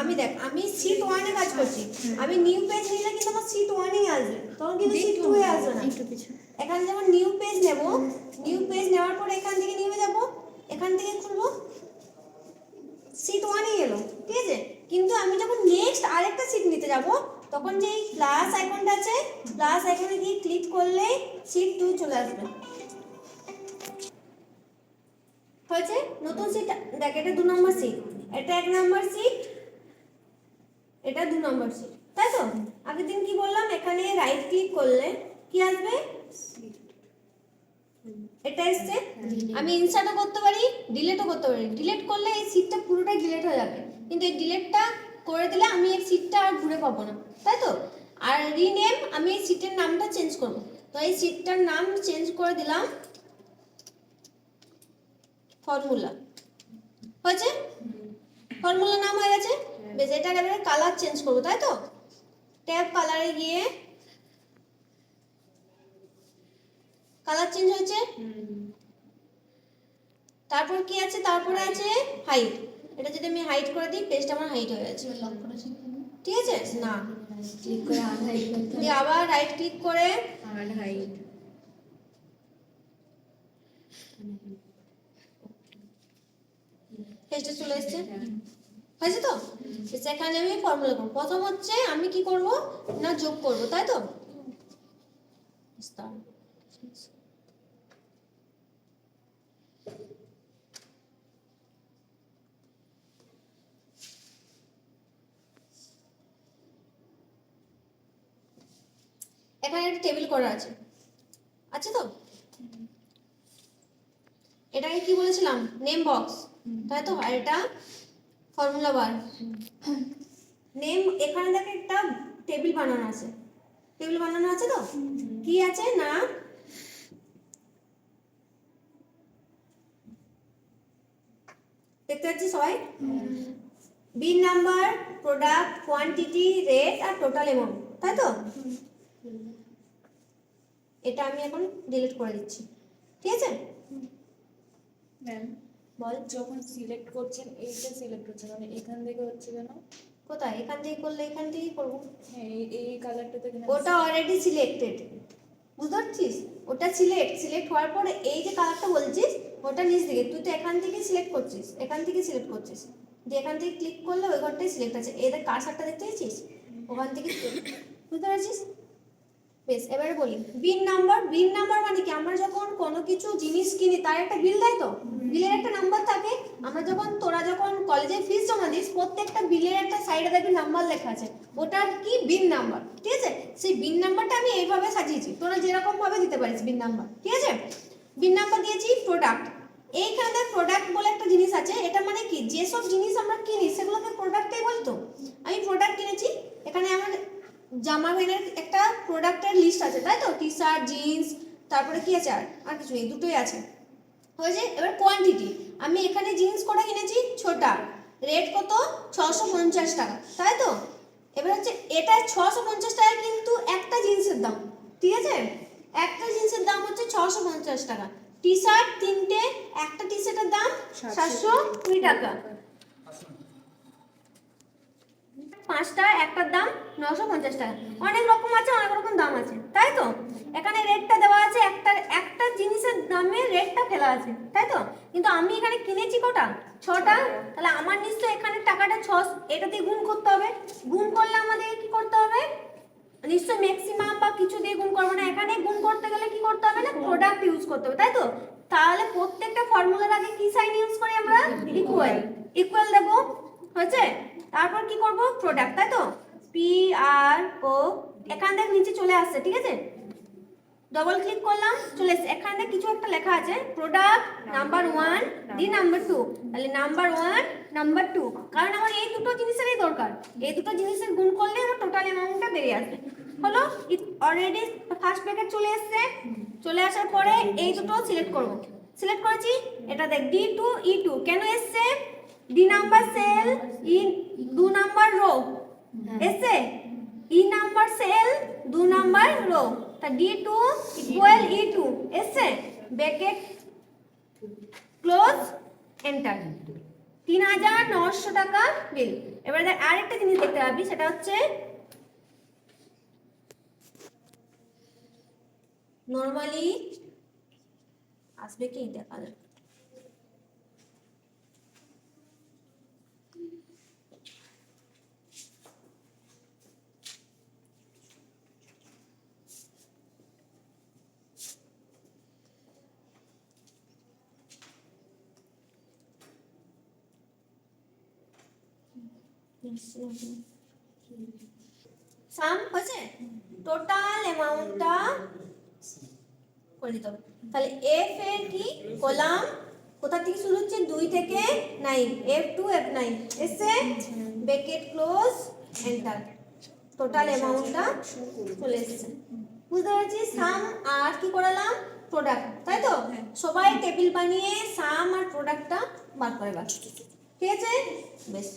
আমি দেখ আমি সিট ওয়ানে কাজ করছি। আমি নিউ পেজ নিলে কিন্তু আমার সিট ওয়ানেই আসবে। তখন কিন্তু সিট টু এ আসবে না। এখানে যেমন নিউ পেজ নেব নিউ পেজ নেওয়ার পরে এখান থেকে নিয়ে যাব এখান থেকে খুলবো সিট ওয়ানই এলো ঠিক আছে? কিন্তু আমি যখন নেক্সট আরেকটা সিট নিতে যাব তখন যে প্লাস আইকনটা আছে প্লাস আইকনে গিয়ে ক্লিক করলে সিট টু চলে আসবে। হয়েছে? নতুন সিট দেখ, এটা দু নম্বর সিট এটা এক নম্বর সিট এটা দু নম্বর সিট তাই তো? আগের দিন কি বললাম? এখানে রাইট ক্লিক করলে কি আসবে? এটা এসছে? আমি ইনসার্টও করতে পারি ডিলিটও করতে পারি। ডিলিট করলে এই সিটটা পুরোটাই ডিলিট হয়ে যাবে। কিন্তু এই ডিলিটটা করে দিলে আমি এই সিটটা আর ঘুরে পাবো না। তাই তো? আর রিনেম আমি এই সিটের নামটা চেঞ্জ করব। তো এই সিটটার নাম চেঞ্জ করে দিলাম। ফর্মুলা। হয়েছে? ফর্মুলা নাম হয়ে গেছে? বেশ এটাকে এবারে কালার চেঞ্জ করব তাই তো? ট্যাব কালারে গিয়ে কালার চেঞ্জ হয়েছে? তারপর কি আছে? তারপরে আছে হাইট এটা যদি আমি হাইট করে দিই পেজটা আমার হাইট হয়ে গেছে। ঠিক আছে? না। ক্লিক করে আবার রাইট ক্লিক করে হাইট পেজটা চলে এসেছে। হয়েছে তো? সেখানে আমি ফর্মুলা করব। প্রথম হচ্ছে আমি কি করব? না যোগ করব তাই তো? এখানে একটা টেবিল করা আছে। আছে তো? এটাকে কি বলেছিলাম? নেম বক্স তাই তো? এটা ফর্মুলা বার নেম এখানে দেখে একটা টেবিল বানানো আছে। টেবিল বানানো আছে তো? কি আছে? না? দেখতে পাচ্ছি সবাই? Bill number product quantity rate আর টোটাল অ্যামাউন্ট তাই তো? এটা আমি এখন ডিলিট করে দিচ্ছি। ঠিক আছে? বল যখন সিলেক্ট করছেন এইটা সিলেক্ট হচ্ছে মানে এখান থেকে হচ্ছে কেন কোথায়? এখান থেকে করলে এখান থেকেই করব। হ্যাঁ এই কালারটা তো ওটা অলরেডি সিলেক্টেড বুঝতে পারছিস? ওটা সিলেক্ট সিলেক্ট হওয়ার পরে এই যে কালারটা বলছিস ওটা নিচ দিকে। তুই তো এখান থেকে সিলেক্ট করছিস এখান থেকে সিলেক্ট করছিস। যে এখান থেকে ক্লিক করলে ওই ঘরটাই সিলেক্ট আছে। এদের কারসারটা দেখতে পেয়েছিস ওখান থেকে। বুঝতে পারছিস? বেশ, এবারে বলি। বিল নাম্বার বিল নাম্বার মানে কি? আমরা যখন কোনো কিছু জিনিস কিনি, তার একটা বিল দেয় তো? বিলের একটা নাম্বার থাকে। আমরা যখন, তোরা যখন কলেজে ফিস জমা দিস, প্রত্যেকটা বিলের একটা সাইডে দেখবি নাম্বার লেখা আছে। ওটার কি বিল নাম্বার? ঠিক আছে? সেই বিল নাম্বারটা আমি এইভাবে সাজিয়েছি। তোরা যেরকম ভাবে দিতে পারিস বিল নাম্বার। ঠিক আছে? বিল নাম্বার দিয়েছি প্রোডাক্ট এইখানে প্রোডাক্ট বলে একটা জিনিস আছে। এটা মানে কি? যেসব জিনিস আমরা কিনি, সেগুলোকে প্রোডাক্টই বলতো। আমি প্রোডাক্ট কিনেছি। এখানে আমার জামা প্যান্টের একটা প্রোডাক্টের লিস্ট আছে, তাই তো? টি শার্ট জিন্স তারপরে কি আছে আর? আর কিছু নেই, দুটোই আছে। হয়েছে, এবার কোয়ান্টিটি আমি এখানে জিন্স কটা কিনেছি? ছোটা। রেট কত? ছশো পঞ্চাশ টাকা, তাই তো? এবার হচ্ছে এটা ছশো পঞ্চাশ টাকা কিন্তু একটা জিন্সের দাম, ঠিক আছে? একটা জিন্সের দাম হচ্ছে ছশো পঞ্চাশ টাকা। টি শার্ট তিনটে, একটা টি শার্টের দাম সাতশো কুড়ি টাকা। পাঁচটা, একটার দাম নশো পঞ্চাশ টাকা। অনেক রকম আছে, অনেক রকম দাম আছে, তাই তো? এখানে রেটটা দেওয়া আছে, একটা একটা জিনিসের দামে রেটটা ফেলা আছে, তাই তো? কিন্তু আমি এখানে কিনেছি কটা? ছটা? তাহলে আমার নিশ্চয় এখানে টাকাটা ছ এটা দিয়ে গুণ করতে হবে। গুণ করলে আমাদের কি করতে হবে? নিশ্চয় ম্যাক্সিমাম বা কিছু দিয়ে গুণ করব না। এখানে গুণ করতে গেলে কি করতে হবে না? প্রোডাক্ট ইউজ করতে হবে, তাই তো? তাহলে প্রত্যেকটা ফর্মুলার আগে কি সাইন ইউজ করি আমরা? ইকুয়াল ইকুয়াল দেবো, হয়েছে? তারপর কি করব? প্রোডাক্ট তাই তো? পি আর ও এখান থেকে নিচে চলে আসছে, ঠিক আছে? ডবল ক্লিক করলাম, চলে এসছে। এখানে কিছু একটা লেখা আছে product number one the number two তাহলে নাম্বার ওয়ান নাম্বার টু কারণ আমার এই দুটো জিনিসেরই দরকার। এই দুটো জিনিসের গুণ করলে আমার টোটাল অ্যামাউন্টটা বেরিয়ে আসবে। হলো অলরেডি ফার্স্ট প্যাকেট চলে এসছে। চলে আসার পরে এই দুটো সিলেক্ট করব। সিলেক্ট করেছি, এটা দেখ ডি টু ই টু কেন এসছে? ডি নাম্বার সেল ই দু নাম্বার রো এসছে ই নাম্বার সেল, দু নাম্বার রো। তা D two equal E two. এসছে ব্যাকেট ক্লোজ, এন্টার তিন হাজার নশো টাকা বিল। এবারে আরেকটা জিনিস দেখতে পাবি, সেটা হচ্ছে নর্মালি আসবে কি দেখা যাক। সাম হয়েছে? টোটাল অ্যামাউন্টটা করে দিতে হবে। তাহলে এফ এর কি? কলাম কোথা থেকে শুরু হচ্ছে? দুই থেকে nine F two F nine এসে বেকেট ক্লোজ এন্টার টোটাল অ্যামাউন্টটা চলে এসেছে। বুঝতে পারছি? সাম আর কি করালাম? প্রোডাক্ট তাই তো? সবাই টেবিল বানিয়ে সাম আর প্রোডাক্টটা বার করে ঠিক আছে? বেশ।